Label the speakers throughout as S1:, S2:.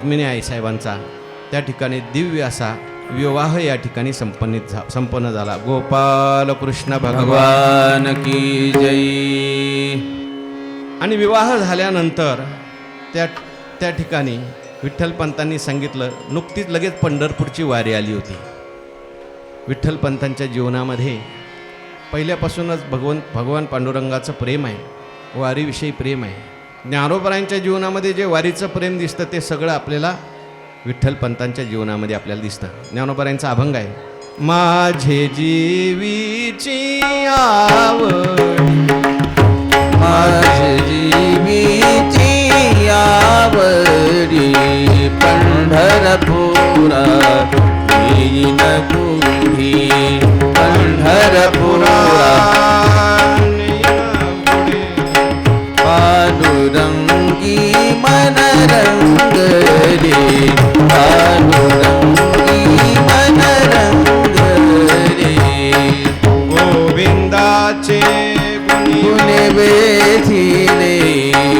S1: रुक्मिणी आईसाहेबांचा त्या ठिकाणी दिव्य असा विवाह या ठिकाणी संपन्नित झा संपन्न झाला. गोपाल कृष्ण भगवान
S2: भगवान की जय.
S1: आणि विवाह झाल्यानंतर त्या त्या ठिकाणी विठ्ठलपंतांनी सांगितलं नुकतीच लगेच पंढरपूरची वारी आली होती. विठ्ठलपंतांच्या जीवनामध्ये पहिल्यापासूनच भगवंत भगवान पांडुरंगाचं प्रेम आहे वारीविषयी प्रेम आहे. ज्ञानोबरायांच्या जीवनामध्ये जे वारीचं प्रेम दिसतं ते सगळं आपल्याला विठ्ठलपंतांच्या जीवनामध्ये आपल्याला दिसतं. ज्ञानोबरायांचा अभंग आहे माझे जीवीची आवड
S2: माझे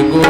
S1: go.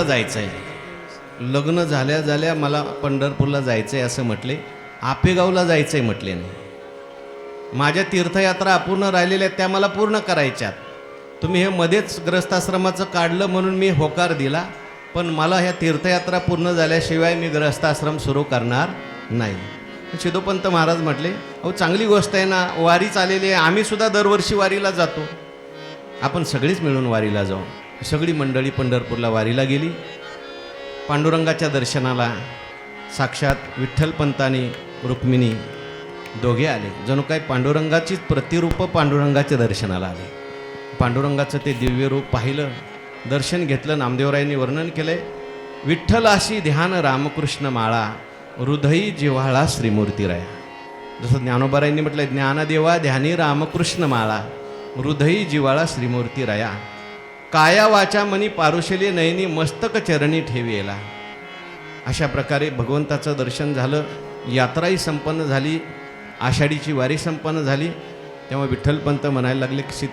S1: पंढरपूरला जायचं आहे लग्न झाल्या झाल्या मला पंढरपूरला जायचं आहे असं म्हटले. आपेगावला जायचं आहे म्हटले नाही माझ्या तीर्थयात्रा अपूर्ण राहिलेल्या आहेत त्या मला पूर्ण करायच्यात. तुम्ही हे मध्येच ग्रस्ताश्रमाचं काढलं म्हणून मी होकार दिला पण मला ह्या तीर्थयात्रा पूर्ण झाल्याशिवाय मी ग्रस्ताश्रम सुरू करणार नाही. शिदोपंत महाराज म्हटले अहो चांगली गोष्ट आहे ना वारी चालेली आहे. आम्हीसुद्धा दरवर्षी वारीला जातो. आपण सगळीच मिळून वारीला जाऊ. सगळी मंडळी पंढरपूरला वारीला गेली. पांडुरंगाच्या दर्शनाला साक्षात विठ्ठलपंतानी रुक्मिणी दोघे आले. जणू काय पांडुरंगाचीच प्रतिरूप पांडुरंगाच्या दर्शनाला आले. पांडुरंगाचं ते दिव्य रूप पाहिलं दर्शन घेतलं नामदेवरायांनी वर्णन केलंय. विठ्ठलाशी ध्यान रामकृष्ण माळा हृदयी जिव्हाळा श्रीमूर्तीराया जसं ज्ञानोबारायांनी म्हटलं ज्ञानदेवा ध्यानी रामकृष्ण माळा हृदयी जिव्हाळा श्रीमूर्ती राया. काया वाचा मनी पारुशली नयनी मस्तक चरणी ठेविला अशा प्रकारे भगवंताचं दर्शन झालं. यात्राही संपन्न झाली. आषाढीची वारी संपन्न झाली. तेव्हा विठ्ठलपंत म्हणायला लागले की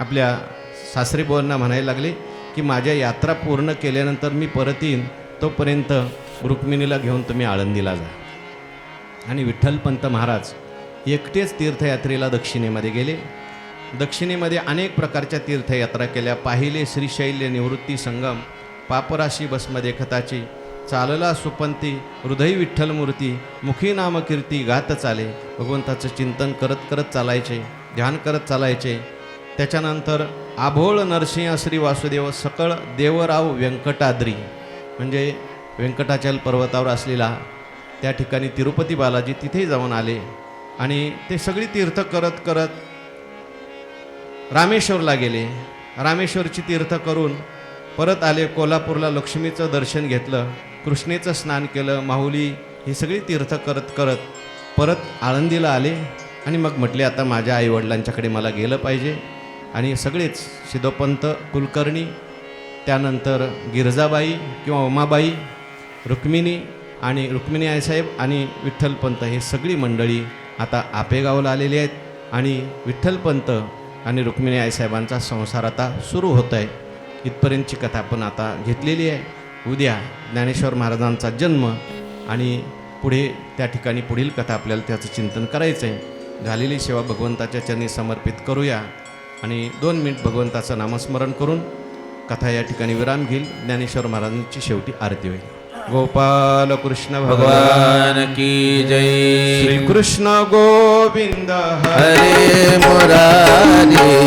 S1: आपल्या सासरीबोरांना म्हणायला लागले की माझ्या यात्रा पूर्ण केल्यानंतर मी परत येईन. तोपर्यंत रुक्मिणीला घेऊन तुम्ही आळंदीला जा. आणि विठ्ठलपंत महाराज एकटेच तीर्थयात्रेला दक्षिणेमध्ये गेले. दक्षिणेमध्ये अनेक प्रकारच्या तीर्थयात्रा केल्या. पाहिले श्रीशैल्य निवृत्ती संगम पापराशी बसमध्ये खताची चालला सुपंती हृदय विठ्ठल मूर्ती मुखी नामकीर्ती गात चाले. भगवंताचं चिंतन करत करत चालायचे ध्यान करत चालायचे. त्याच्यानंतर आभोळ नरसिंह श्री वासुदेव सकळ देवराव व्यंकटाद्री. म्हणजे व्यंकटाचल पर्वतावर असलेला त्या ठिकाणी तिरुपती बालाजी तिथेही जाऊन आले. आणि ते सगळी तीर्थ करत करत रामेश्वरला गेले. रामेश्वरची तीर्थ करून परत आले कोल्हापूरला लक्ष्मीचं दर्शन घेतलं कृष्णेचं स्नान केलं माहुली ही सगळी तीर्थ करत करत परत आळंदीला आले आणि मग म्हटले आता माझ्या आईवडिलांच्याकडे मला गेलं पाहिजे. आणि सगळेच सिद्धोपंत कुलकर्णी त्यानंतर गिरजाबाई किंवा उमाबाई रुक्मिणी आणि रुक्मिणी आईसाहेब आणि विठ्ठलपंत हे सगळी मंडळी आता आपेगावला आलेली आहेत. आणि विठ्ठलपंत आणि रुक्मिणी आईसाहेबांचा संसार आता सुरू होत आहे इथपर्यंतची कथा आपण आता घेतलेली आहे. उद्या ज्ञानेश्वर महाराजांचा जन्म आणि पुढे त्या ठिकाणी पुढील कथा आपल्याला त्याचं चिंतन करायचं आहे झालेली सेवा भगवंताच्या चरणी समर्पित करूया. आणि दोन मिनिट भगवंताचं नामस्मरण करून कथा या ठिकाणी विराम घेईल. ज्ञानेश्वर महाराजांची शेवटी आरती होईल. गोपाल कृष्ण भगवान।
S2: की जय।
S1: श्री कृष्ण गोविंद हरे
S2: मुरारी।